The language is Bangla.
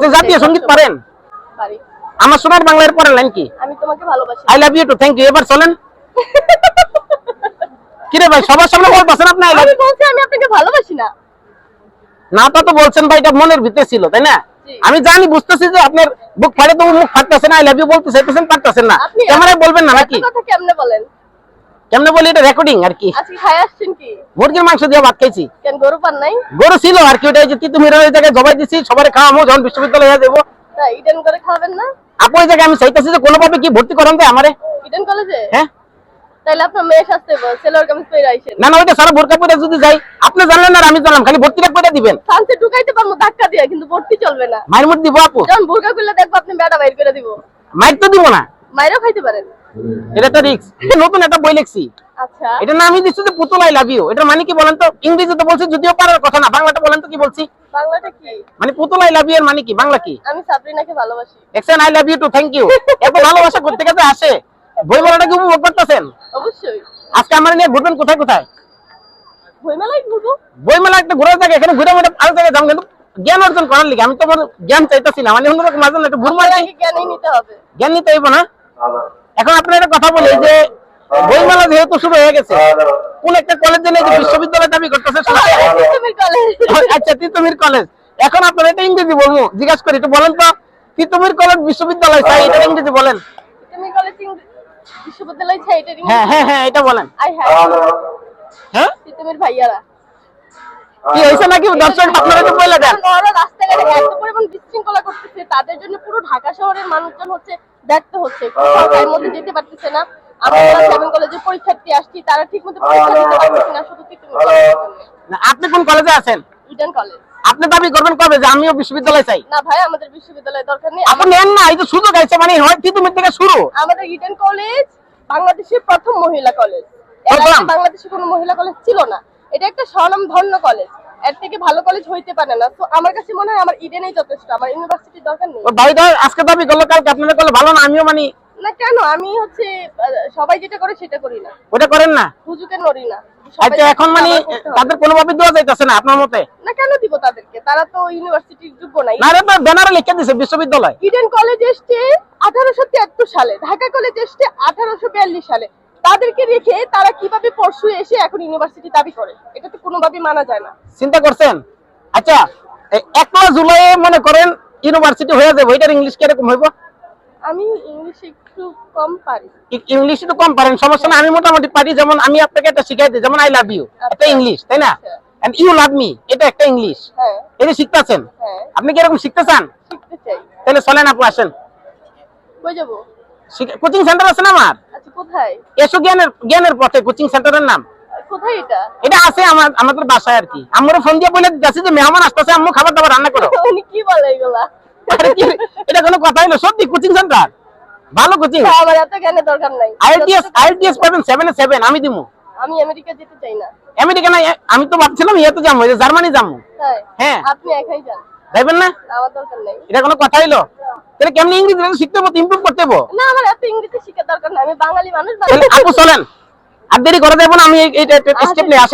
আচ্ছা জাতীয় সংগীত পারেন? আমার সোনার বাংলার পরের লাইন কি? আমি তোমাকে ভালোবাসি। I love you too thank you এবার চলেন। কিরে ভাই সবার সামনে বলতেছেন আপনি আই লাভ আমি বলছি আমি আপনাকে ভালোবাসি না। নাটা তো বলছেন ভাই এটা মনের ভিতরে ছিল তাই না? আমি জানি বুঝতেছি যে আপনার বুক ফাটে তো মুখ ফাটতেছে না আই লাভ ইউ বলতে চাইতেছেন পারতেছেন না। ক্যামেরায় বলবেন না নাকি? কথা কেমনে বলেন? কেমনে বলি এটা রেকর্ডিং আর কি? আজকে খাই আসছেন কি? মুরগির মাংস দিয়ে ভাত খাইছি। কেন গরু পান নাই? গরু ছিল আর কি ওটা যে ওই জায়গায় জবাই দিছি খাওয়ামো যখন বিশ্ববিদ্যালয়ে ইডেন করে খাবেন না? আপু ওই জায়গায় আমি চাইতেছি যে কোনোভাবে কি ভর্তি করান দেয় আমারে। ইডেন কলেজে হ্যাঁ। তাইলে আপনার মেয়ে শাস্তে সেলোর কামিজ পরে আইছেন না না ওইটা সারা বোরকা পরে যদি যাই আপনি জানলেন আর আমি জানলাম খালি ভর্তিটা করে দিবেন। সানসে ঢুকাইতে পারব ধাক্কা দিয়ে কিন্তু ভর্তি চলবে না। মায়ের মধ্যে দিব আপু। যখন বোরকা খুললে দেখব আপনি বাইর করে দিব। তো দিব না। মাইরাও খাইতে পারেন। এটা তো রিক্স নতুন একটা বই লিখছি। আচ্ছা। এটা না আমি দিচ্ছি যে পুতুল আই লাভ ইউ এটা মানে কি বলেন তো? ইংরেজিতে বলছি যদিও পারার কথা না বাংলাটা বলেন তো কি বলছি? বাংলাটা কি? মানে পুতুল আই লাভ ইউ এর মানে কি? বাংলা কি? আমি সাবরিনাকে ভালোবাসি। দেখছেন I love you too thank you এত ভালোবাসা করতে গেছে আসে। বই মেলাটা কি উপভোগ করতেছেন? অবশ্যই। আজকে আমার নিয়ে ঘুরবেন কোথায় কোথায়? বইমেলায় ঘুরবো? বই মেলা একটা ঘুরে থাকে এখানে ঘুরে ঘুরে আরও জায়গায় যাম কিন্তু জ্ঞান অর্জন করার লিগে। আমি তো আমার জ্ঞান চাইতেছিলাম মানে অন্যরকম মাঝে একটু জ্ঞানই নিতে হবে। জ্ঞান নিতে হইব না। এখন আপনার একটা কথা বলি যে বই মেলা যেহেতু শুরু হয়ে গেছে কোন একটা কলেজে নেই যে বিশ্ববিদ্যালয় দাবি করতেছে আচ্ছা তিতুমির কলেজ এখন আপনার এটা ইংরেজি বলব জিজ্ঞাসা করি একটু বলেন তো। তিতুমির কলেজ বিশ্ববিদ্যালয় চাই এটা ইংরেজি বলেন। কলেজ বিশ্ববিদ্যালয় ছাই এটা হ্যাঁ হ্যাঁ হ্যাঁ এটা বলেন। আই হ্যাঁ। হ্যাঁ তিতুমির ভাইয়ারা। কি হয়েছে নাকি? দর্শক আপনারা একটু বলে দেন। রাস্তাঘাটে এত পরিমাণ বিশৃঙ্খলা করতেছে তাদের জন্য পুরো ঢাকা শহরের মানুষজন হচ্ছে দেখতে হচ্ছে। তার মধ্যে যেতে পারতেছে না। আমরা সেভেন কলেজে পরীক্ষার্থী আসছি তারা ঠিক পরীক্ষা দিতে পারতেছি না শুধু তিতুমির কলেজের জন্য। না, আপনি কোন কলেজে আছেন? ইডেন কলেজ আপনি দাবি করবেন কবে যে আমিও বিশ্ববিদ্যালয় চাই? না ভাই আমাদের বিশ্ববিদ্যালয় দরকার নেই। আপনি নেন না এই যে সুযোগ আছে মানে হয় থেকে শুরু। আমাদের ইডেন কলেজ বাংলাদেশের প্রথম মহিলা কলেজ বাংলাদেশে কোনো মহিলা কলেজ ছিল না। এটা একটা স্বনাম ধন্য কলেজ এর থেকে ভালো কলেজ হইতে পারে না। তো আমার কাছে মনে হয় আমার ইডেনেই যথেষ্ট আমার ইউনিভার্সিটির দরকার নেই। ভাই ধর আজকে দাবি করল কালকে আপনারা করলে ভালো না আমিও মানি। না কেন? আমি হচ্ছে সবাই যেটা করে সেটা করি না। ওটা করেন না? হুজুকে নড়ি না। আচ্ছা এখন মানে। তাদের কোনোভাবে দেওয়া যাইতেছে না আপনার মতে? না কেন দিব তাদেরকে? তারা তো ইউনিভার্সিটির যোগ্য নাই। না রে ব্যানারে লিখে দিছে বিশ্ববিদ্যালয়। ইডেন কলেজ এসছে আঠারোশো তিয়াত্তর সালে ঢাকা কলেজ এসছে আঠারোশো বিয়াল্লিশ সালে। তাদেরকে রেখে তারা কীভাবে পরশু এসে এখন ইউনিভার্সিটি দাবি করে? এটা তো কোনোভাবে মানা যায় না। চিন্তা করছেন? আচ্ছা একলা জুলাই মনে করেন ইউনিভার্সিটি হয়ে যাবে। এটার ইংলিশ কীরকম হইব? আমি ইংলিশ একটু কম পারি। ইংলিশ একটু কম পারেন সমস্যা না আমি মোটামুটি পারি যেমন আমি আপনাকে শিখাই দিই যেমন আই লাভ ইউ এটা আচ্ছা। ইংলিশ তাই না? আচ্ছা। এন্ড ইউ লাভ মি এটা একটা ইংলিশ হ্যাঁ। এটা শিখতেছেন? হ্যাঁ। আপনি কি এরকম শিখতে চান? শিখতে চাই। তাহলে চলেন আপু আসেন। কই যাব? কোচিং সেন্টার আছে না আমার? আচ্ছা কোথায় এসো জ্ঞানের জ্ঞানের পথে কোচিং সেন্টারের নাম। কোথায় এটা? এটা আছে আমার আমাদের বাসায় আর কি। আম্মুরে ফোন দিয়ে বলে দিতেছি যে মেহমান আসতেছে আম্মু খাবার দাবার রান্না করো। উনি কি বলে এগুলা? এটা কোনো কথা হলো সত্যি কোচিং সেন্টার ভালো কোচিং আমার এত জ্ঞানের দরকার নাই। আইএলটিএস আইএলটিএস পাবেন সেভেনে সেভেন আমি দিমু। আমি আমেরিকা যেতে চাই না। আমেরিকা না আমি তো ভাবছিলাম ইয়েতে যাব জার্মানি যাব। হ্যাঁ। আপনি একাই যান। যাইবেন না? এটা কোনো কথা হইল? তাহলে কেমনি ইংরেজি শিখতে হব ইমপ্রুভ করতে হবে? না আমার এত ইংরেজি শিখার দরকার নাই। আমি বাঙালি মানুষ আপু চলেন। আর দেরি করে দেবো না আমি এই স্টেপ নিয়ে আসেন